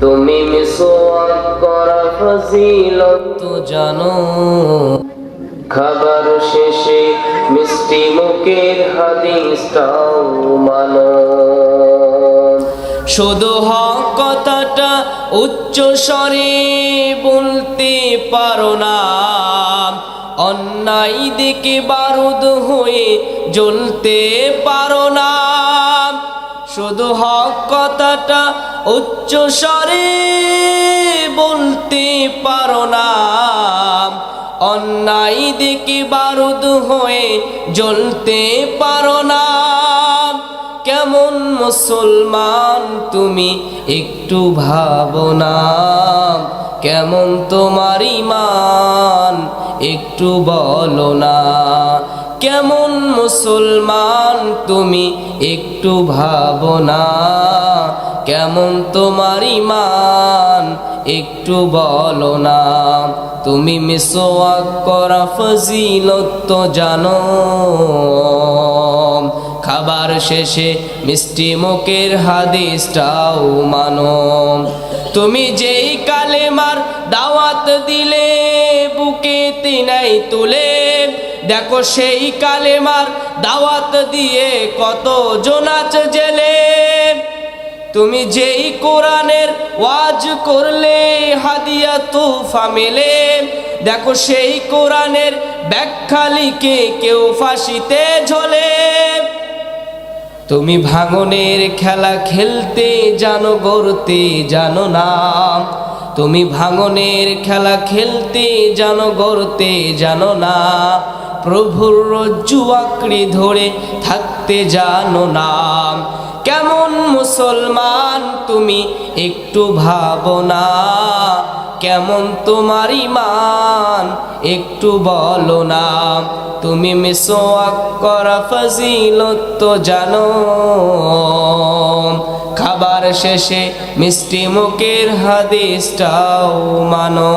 তুমি মিসওয়াক করা ফজিলত। তো জানো। খাবার শেষে মিষ্টি মুখের হাদিসটাও মানো। শুধু হক কথাটা উচ্চ স্বরে বলতে পারো না। অন্যায় দিকে বারুদ হয়ে জ্বলতে পারো না। শুধু হক কথাটা উচ্চ স্বরে বলতে পারো না। অন্যায় দিকে বারুদ হয়ে জ্বলতে পারো না। কেমন মুসলমান তুমি একটু ভাবনা কেমন তোমার ইমান একটু বলো না। কেমন মুসলমান তুমি একটু ভাবনা কেমন তোমার ইমান একটু বলো না। তুমি মিসওয়াক করা ফজিলত তো জানো। খাবার শেষে মিষ্টি মুখের হাদিসটাও মানো। তুমি যেই কালেমার দাওয়াত দিলে, বুকে তিনাই তুলে। দেখো সেই কালেমার দাওয়াত দিয়ে কত জোনাচ জেলে। তুমি যেই কোরআনের ওয়াজ করলে, হাদিয়া তুফা মেলে। দেখো সেই কোরআনের ব্যাখ্যা লিখে কেউ ফাঁসিতে ঝোলে। তুমি ভাঙনের খেলা খেলতে জানো, গড়তে জানো না। তুমি ভাঙনের খেলা খেলতে জানো, গড়তে জানো না। প্রভুর রজ্জু আঁকড়ে ধরে থাকতে জানো না। কেমন মুসলমান তুমি একটু ভাবনা কেমন তোমার ইমান একটু বলো না। তুমি মিসওয়াক করা ফজিলত তো জানো। খাবার শেষে মিষ্টি মুখের হাদিসটাও মানো।